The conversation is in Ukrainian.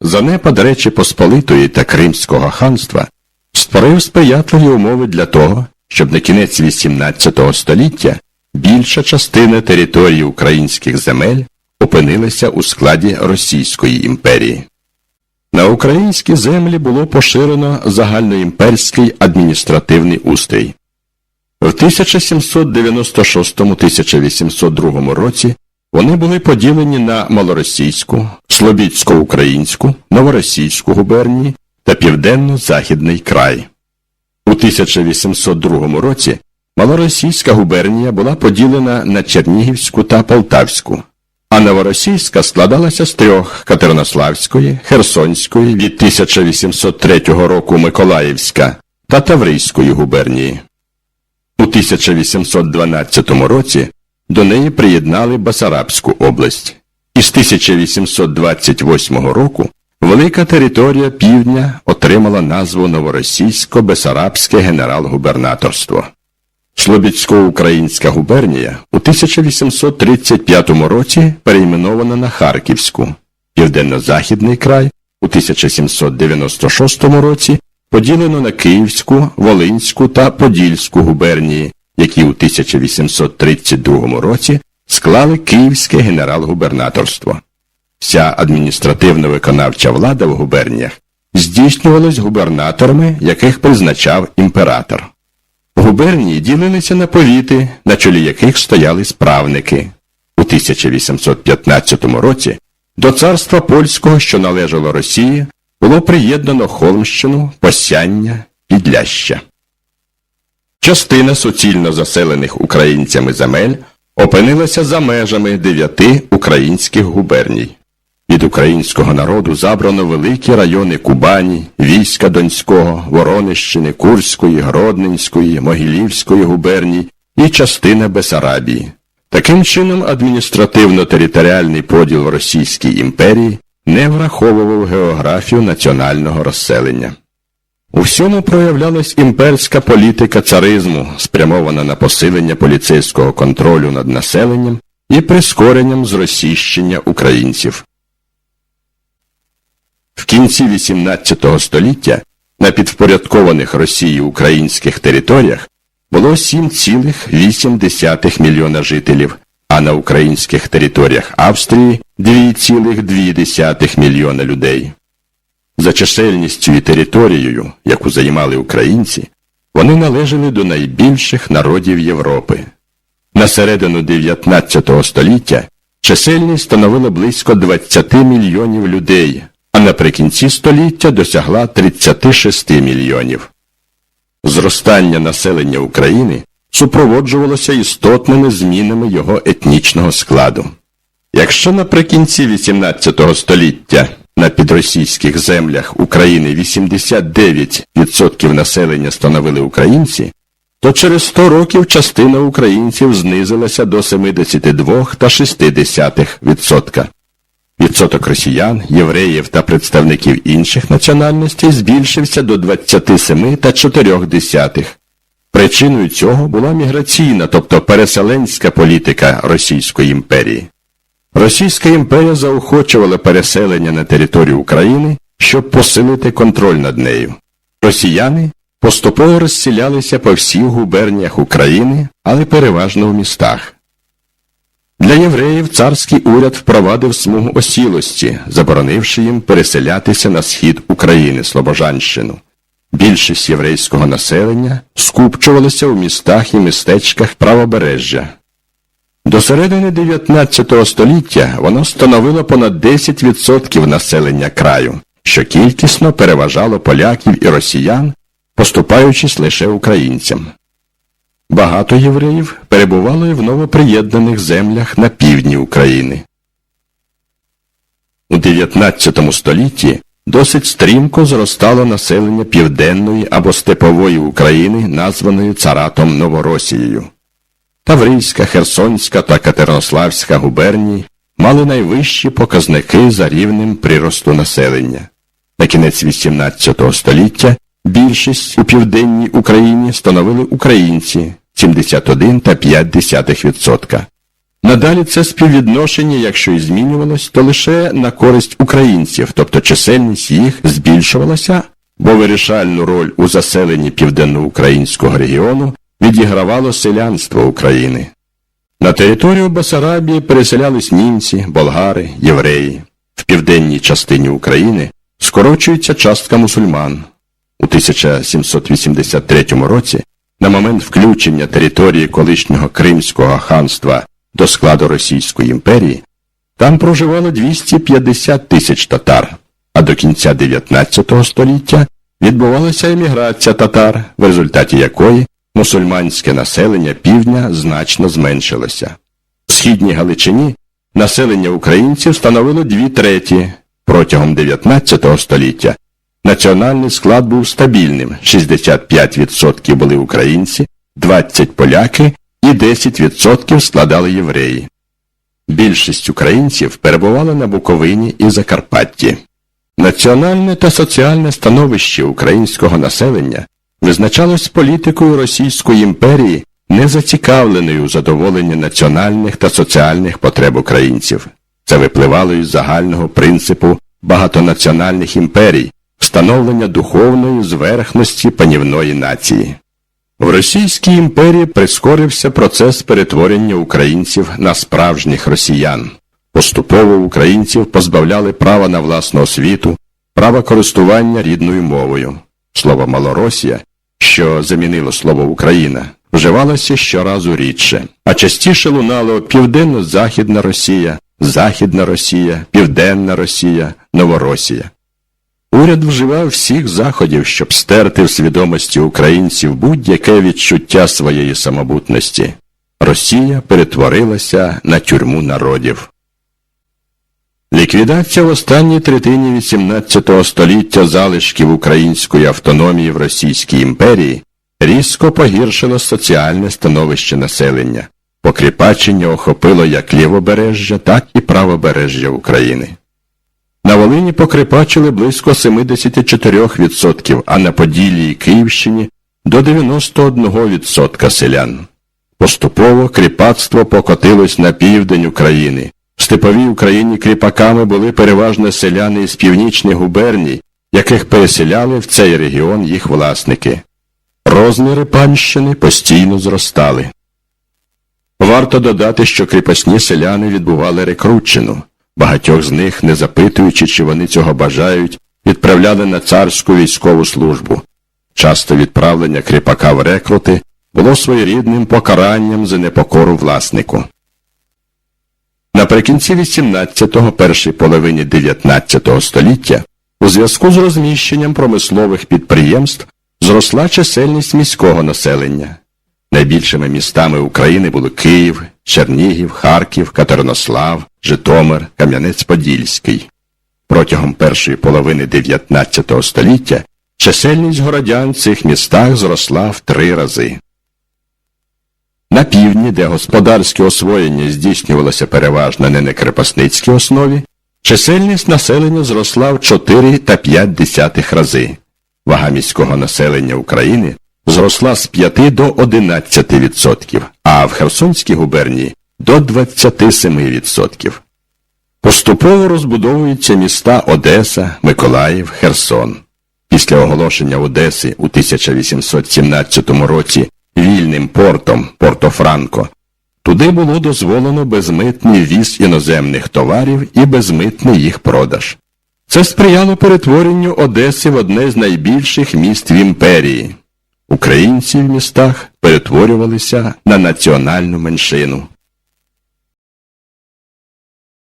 занепад Речі Посполитої та Кримського ханства створив сприятливі умови для того, щоб на кінець XVIII століття більша частина території українських земель опинилася у складі Російської імперії. На українські землі було поширено загальноімперський адміністративний устрій. В 1796-1802 році вони були поділені на малоросійську, слобідсько-українську, новоросійську губернії та південно-західний край. У 1802 році малоросійська губернія була поділена на Чернігівську та Полтавську, а новоросійська складалася з трьох Катеринославської, Херсонської від 1803 року Миколаївська та Таврійської губернії. У 1812 році до неї приєднали Басарабську область. Із 1828 року велика територія півдня отримала назву Новоросійсько-Бесарабське генерал-губернаторство. Слобідсько-українська губернія у 1835 році перейменована на Харківську, Південно-Західний край у 1796 році поділено на Київську, Волинську та Подільську губернії, які у 1832 році склали Київське генерал-губернаторство. Вся адміністративно-виконавча влада в губерніях здійснювалась губернаторами, яких призначав імператор. Губернії ділилися на повіти, на чолі яких стояли справники. У 1815 році до царства польського, що належало Росії, було приєднано Холмщину, Посяння, Підляща. Частина суцільно заселених українцями земель опинилася за межами дев'яти українських губерній. Від українського народу забрано великі райони Кубані, війська Донського, Воронищини, Курської, Гродненської, Могилівської губерній і частина Бесарабії. Таким чином, адміністративно-територіальний поділ Російській імперії не враховував географію національного розселення. У всьому проявлялась імперська політика царизму, спрямована на посилення поліцейського контролю над населенням і прискоренням зросійщення українців. В кінці XVIII століття на підвпорядкованих Росії українських територіях було 7,8 мільйона жителів, а на українських територіях Австрії 2,2 мільйона людей. За чисельністю і територією, яку займали українці, вони належали до найбільших народів Європи. На середину 19 століття чисельність становила близько 20 мільйонів людей, а наприкінці століття досягла 36 мільйонів. Зростання населення України супроводжувалося істотними змінами його етнічного складу. Якщо наприкінці 18 століття на підросійських землях України 89% населення становили українці, то через 100 років частина українців знизилася до 72,6%. Відсоток росіян, євреїв та представників інших національностей збільшився до 27,4%. Причиною цього була міграційна, тобто переселенська політика Російської імперії. Російська імперія заохочувала переселення на територію України, щоб посилити контроль над нею. Росіяни поступово розселялися по всіх губерніях України, але переважно в містах. Для євреїв царський уряд впровадив смугу осілості, заборонивши їм переселятися на схід України Слобожанщину. Більшість єврейського населення скупчувалася в містах і містечках правобережжя. До середини 19 століття воно становило понад 10% населення краю, що кількісно переважало поляків і росіян, поступаючись лише українцям. Багато євреїв перебувало і в новоприєднаних землях на півдні України. У 19 столітті досить стрімко зростало населення південної або степової України, названої царатом Новоросією. Таврійська, Херсонська та Катеринославська губернії мали найвищі показники за рівнем приросту населення. На кінець XVIII століття більшість у південній Україні становили українці 71,5%. Надалі це співвідношення, якщо і змінювалось, то лише на користь українців, тобто чисельність їх збільшувалася, бо вирішальну роль у заселенні південноукраїнського регіону відігравало селянство України. На територію Басарабії переселялись німці, болгари, євреї. В південній частині України скорочується частка мусульман. У 1783 році, на момент включення території колишнього Кримського ханства до складу Російської імперії, там проживало 250 тисяч татар, а до кінця 19 століття відбувалася еміграція татар, в результаті якої мусульманське населення півдня значно зменшилося. В східній Галичині населення українців становило дві треті. Протягом 19 століття національний склад був стабільним: 65% були українці, 20% поляки і 10% складали євреї. Більшість українців перебувала на Буковині і Закарпатті. Національне та соціальне становище українського населення визначалось політикою Російської імперії, не зацікавленою у задоволенні національних та соціальних потреб українців. Це випливало із загального принципу багатонаціональних імперій, встановлення духовної зверхності панівної нації. В Російській імперії прискорився процес перетворення українців на справжніх росіян. Поступово українців позбавляли права на власну освіту, права користування рідною мовою. Слово Малоросія, що замінило слово Україна, вживалося щоразу рідше, а частіше лунало Південно-Західна Росія, Західна Росія, Південна Росія, Новоросія. Уряд вживав всіх заходів, щоб стерти в свідомості українців будь-яке відчуття своєї самобутності. Росія перетворилася на тюрму народів. Ліквідація в останній третині XVIII століття залишків української автономії в Російській імперії різко погіршило соціальне становище населення. Покріпачення охопило як лівобережжя, так і правобережжя України. На Волині покрипачили близько 74%, а на Поділлі і Київщині до 91% селян. Поступово кріпацтво покотилось на південь України. В степовій Україні кріпаками були переважно селяни із північних губерній, яких переселяли в цей регіон їх власники. Розміри панщини постійно зростали. Варто додати, що кріпосні селяни відбували рекрутчину. Багатьох з них, не запитуючи, чи вони цього бажають, відправляли на царську військову службу. Часто відправлення кріпака в рекрути було своєрідним покаранням за непокору власнику. Наприкінці 18-го, першій половині 19 століття у зв'язку з розміщенням промислових підприємств зросла чисельність міського населення. Найбільшими містами України були Київ, Чернігів, Харків, Катеринослав, Житомир, Кам'янець-Подільський. Протягом першої половини 19 століття чисельність городян в цих містах зросла в три рази. На півдні, де господарське освоєння здійснювалося переважно не на крепосницькій основі, чисельність населення зросла в 4 та 5 рази. Вага міського населення України зросла з 5 до 11%, а в Херсонській губернії до 27%. Поступово розбудовуються міста Одеса, Миколаїв, Херсон. Після оголошення Одеси у 1817 році вільним портом Порто-Франко туди було дозволено безмитний віз іноземних товарів і безмитний їх продаж. Це сприяло перетворенню Одеси в одне з найбільших міст в імперії. Українці в містах перетворювалися на національну меншину.